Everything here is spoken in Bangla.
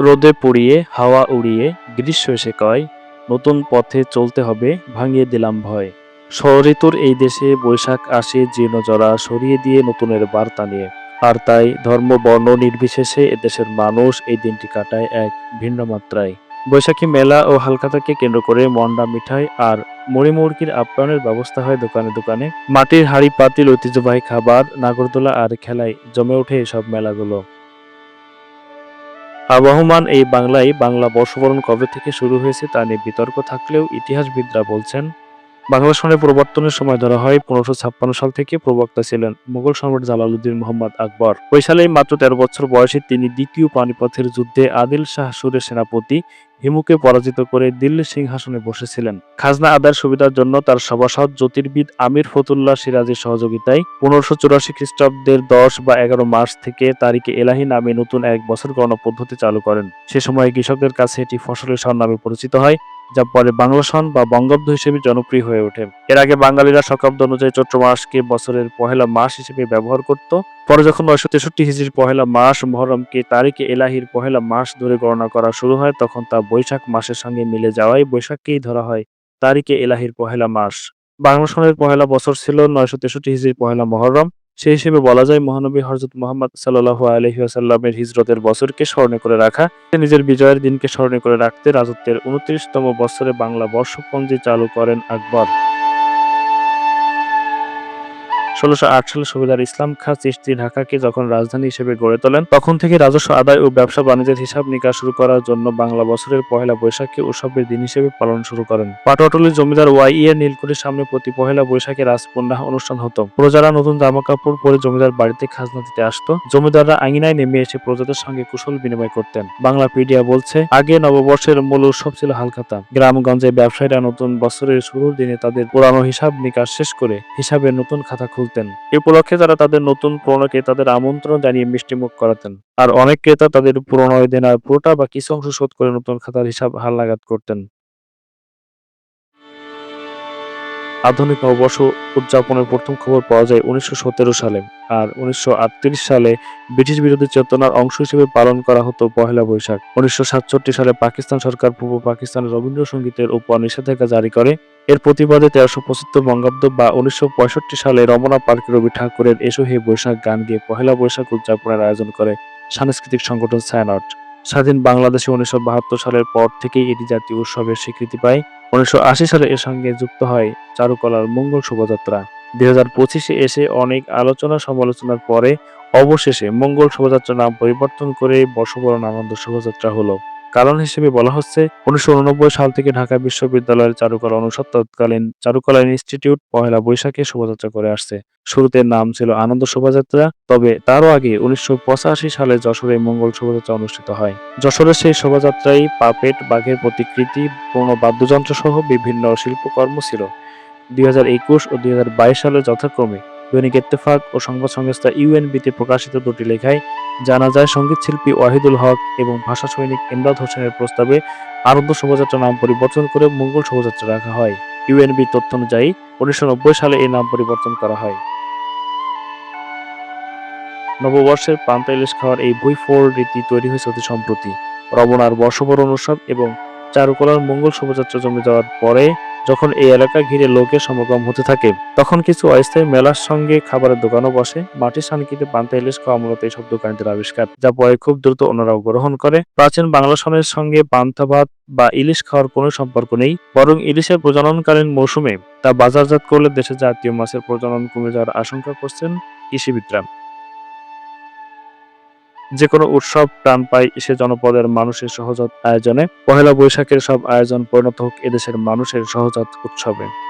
রোদে পুড়িয়ে, হাওয়া উড়িয়ে, গ্রীষ্ম এসে কয়, নতুন পথে চলতে হবে, ভাঙিয়ে দিলাম ভয়। ষড়ঋতুর এই দেশে বৈশাখ আসে জীর্ণজরা সরিয়ে দিয়ে নতুনের বার্তা নিয়ে। আর তাই ধর্ম, বর্ণ নির্বিশেষে এদেশের মানুষ এই দিনটি কাটায় এক ভিন্ন মাত্রায়। বৈশাখী মেলা ও হালখাতাকে কেন্দ্র করে মন্ডা মিঠাই আর মুড়ি মুরগির আপ্যায়নের ব্যবস্থা হয় দোকানে দোকানে। মাটির হাড়ি, পাতিল, ঐতিহ্যবাহী খাবার, নাগরদোলা আর খেলায় জমে ওঠে এসব মেলাগুলো। আবহমান এই বাংলায় বাংলা বর্ষবরণ কবে থেকে শুরু হয়েছে তা নিয়ে বিতর্ক থাকলেও ইতিহাসবিদরা বলছেন বাংলা সনের প্রবর্তনের সময় ধরা হয় পনেরোশো ছাপ্পান্ন সাল থেকে প্রবক্তা ছিলেন মুঘল সম্রাট জালালউদ্দিন মোহাম্মদ আকবর। ওই সালেই মাত্র তেরো বছর বয়সে তিনি দ্বিতীয় পানিপথের যুদ্ধে আদিল শাহ সুরের সেনাপতি হিমুকে পরাজিত করে দিল্লির সিংহাসনে বসেছিলেন। খাজনা আদায়ের সুবিধার জন্য তার সভাসদ জ্যোতির্বিদ আমির ফতুল্লাহ সিরাজের সহযোগিতায় পনেরোশো চুরাশি খ্রিস্টাব্দের দশ বা এগারো মার্চ থেকে তারিখে এলাহি নামে নতুন এক বছর গণপদ্ধতি চালু করেন। সে সময় কৃষকদের কাছে এটি ফসলের সন নামে পরিচিত হয়। যা পরে বাংলা সন বা বঙ্গাব্দ হিসেবে জনপ্রিয় হয়ে ওঠে। এর আগে বাঙালিরা শকাব্দ অনুযায়ী চৈত্র মাসকে বছরের পহেলা মাস হিসেবে ব্যবহার করত। পরে যখন নয়শো তেষট্টি হিজড়ির পহেলা মাস মহরমকে তারিখে এলাহির পহেলা মাস ধরে গণনা করা শুরু হয়, তখন তা বৈশাখ মাসের সঙ্গে মিলে যাওয়ায় বৈশাখকেই ধরা হয় তারিখে এলাহির পহেলা মাস। বাংলা সনের পহেলা বছর ছিল নয়শো তেষট্টি হিজড়ির পহেলা মহরম। সেই হিসেবে বলা যায় মহানবী হজরত মোহাম্মদ সাল্লাহ আলহিহাসাল্লামের হিজরতের বছরকে স্মরণে করে রাখা নিজের বিজয়ের দিনকে স্মরণে করে রাখতে রাজত্বের উনত্রিশতম বছরে বাংলা বর্ষপঞ্জি চালু করেন আকবর। ষোলোশো সালে সুবেদার ইসলাম খাঁ চিশতি ঢাকাকে যখন রাজধানী হিসেবে গড়ে তোলেন, তখন থেকে রাজস্ব আদায় ও ব্যবসা বাণিজ্যের হিসাব নিকাশ শুরু করার জন্য বাংলা বছরের পহেলা বৈশাখকে উৎসবের দিন হিসেবে পালন শুরু করেন। পাটোয়াটুলির জমিদার ওয়াই এর নীলকুঠির সামনে প্রতি পহেলা বৈশাখে রাজপন্যাহ অনুষ্ঠান হতো। প্রজারা নতুন জামা কাপড় পরে জমিদার বাড়িতে খাজনা দিতে আসতো। জমিদাররা আঙিনায় নেমে এসে প্রজাদের সঙ্গে কুশল বিনিময় করতেন। বাংলা পিডিয়া বলছে, আগে নববর্ষের মূল উৎসব ছিল হালখাতা। গ্রামগঞ্জে ব্যবসায়ীরা নতুন বছরের শুরুর দিনে তাদের পুরানো হিসাব নিকাশ শেষ করে হিসাবের নতুন খাতা খুলতেন এ উপলক্ষে তারা তাদের নতুন পুরনো তাদের আমন্ত্রণ জানিয়ে মিষ্টিমুখ করাতেন। আর অনেক ক্রেতা তাদের পুরনো দেনার পুরোটা বা কিছু অংশ শোধ করে নতুন খাতার হিসাব হালনাগাদ করতেন। আধুনিক নববর্ষ উদযাপনের প্রথম খবর পাওয়া যায় উনিশশো সতেরো সালে। আর উনিশশো আটত্রিশ সালে ব্রিটিশ বিরোধী চেতনার অংশ হিসেবে পালন করা হতো পহেলা বৈশাখ। উনিশশো সাতষট্টি সালে পাকিস্তান সরকার পূর্ব পাকিস্তানের রবীন্দ্রসঙ্গীতের উপর নিষেধাজ্ঞা জারি করে। এর প্রতিবাদে তেরোশো পঁচাত্তর বঙ্গাব্দ বা উনিশশো পঁয়ষট্টি সালে রমনা পার্কে রবি ঠাকুরের এসো হে বৈশাখ গান গিয়ে পহেলা বৈশাখ উদযাপনের আয়োজন করে সাংস্কৃতিক সংগঠন ছায়ানট স্বাধীন বাংলাদেশে উনিশশো বাহাত্তর সালের পর থেকেই এটি জাতীয় উৎসবের স্বীকৃতি পায়। উনিশশো আশি সালে এর সঙ্গে যুক্ত হয় চারুকলার মঙ্গল শোভাযাত্রা। দুই হাজার পঁচিশে এসে অনেক আলোচনা সমালোচনার পরে অবশেষে মঙ্গল শোভাযাত্রা নাম পরিবর্তন করে বর্ষবরণ আনন্দ শোভাযাত্রা হলো। কারণ হিসেবে বলা হচ্ছে, উনিশশো সাল থেকে ঢাকা বিশ্ববিদ্যালয়ের চারুকলা অনুষদ তৎকালীন চারুকলা ইনস্টিটিউট পহেলা বৈশাখে শোভাযাত্রা করে আসছে। শুরুতে নাম ছিল আনন্দ শোভাযাত্রা, তবে তারও আগে উনিশশো পঁচাশি সালে যশোরে মঙ্গল শোভাযাত্রা অনুষ্ঠিত হয়। যশোরের সেই শোভাযাত্রায় পাপেট, বাঘের প্রতিকৃতি, পূর্ণ বাদ্যযন্ত্র সহ বিভিন্ন শিল্পকর্ম ছিল। দুই হাজার একুশ ও দুই হাজার বাইশ সালে যথাক্রমে দৈনিক ইত্তেফাক ও সংবাদ সংস্থা ইউএনবিতে প্রকাশিত দুটি লেখায় জানা যায়, সংগীত শিল্পী ওয়াহিদুল হক এবং ভাষা সৈনিক ইমরাদ হোসেনের প্রস্তাবে আনন্দ শোভাযাত্রা নাম পরিবর্তন করে মঙ্গল শোভাযাত্রা রাখা হয়। ইউএনবি তথ্য অনুযায়ী, উনিশশো নব্বই সালে এই নাম পরিবর্তন করা হয়। নববর্ষের পান্তা ইলিশ খাওয়ার এই বই ফোর রীতি তৈরি হয়েছে অতি সম্প্রতি। রমনার বর্ষবরণ উৎসব এবং চারুকলার মঙ্গল শোভাযাত্রা জমে যাওয়ার পরে যখন এই এলাকা ঘিরে লোকের সমাগম হতে থাকে, তখন কিছু অস্থায়ী মেলার সঙ্গে খাবারের দোকানও বসে। মাটির সানকিতে পান্তা ইলিশ খাওয়া মূলত এইসব দোকানিদের আবিষ্কার, যা পরে খুব দ্রুত অন্যরাও গ্রহণ করে। প্রাচীন বাংলা সনের সঙ্গে পান্তা ভাত বা ইলিশ খাওয়ার কোনো সম্পর্ক নেই, বরং ইলিশের প্রজননকালীন মৌসুমে তা বাজারজাত করলে দেশে জাতীয় মাছের প্রজনন কমে যাওয়ার আশঙ্কা করছেন কৃষিবিদরা। যে কোনো উৎসব, প্রাণ পায় সে জনপদের মানুষের সহজাত আয়োজনে। পহেলা বৈশাখের সব আয়োজন পরিণত হোক এদেশের মানুষের সহজাত উৎসবে।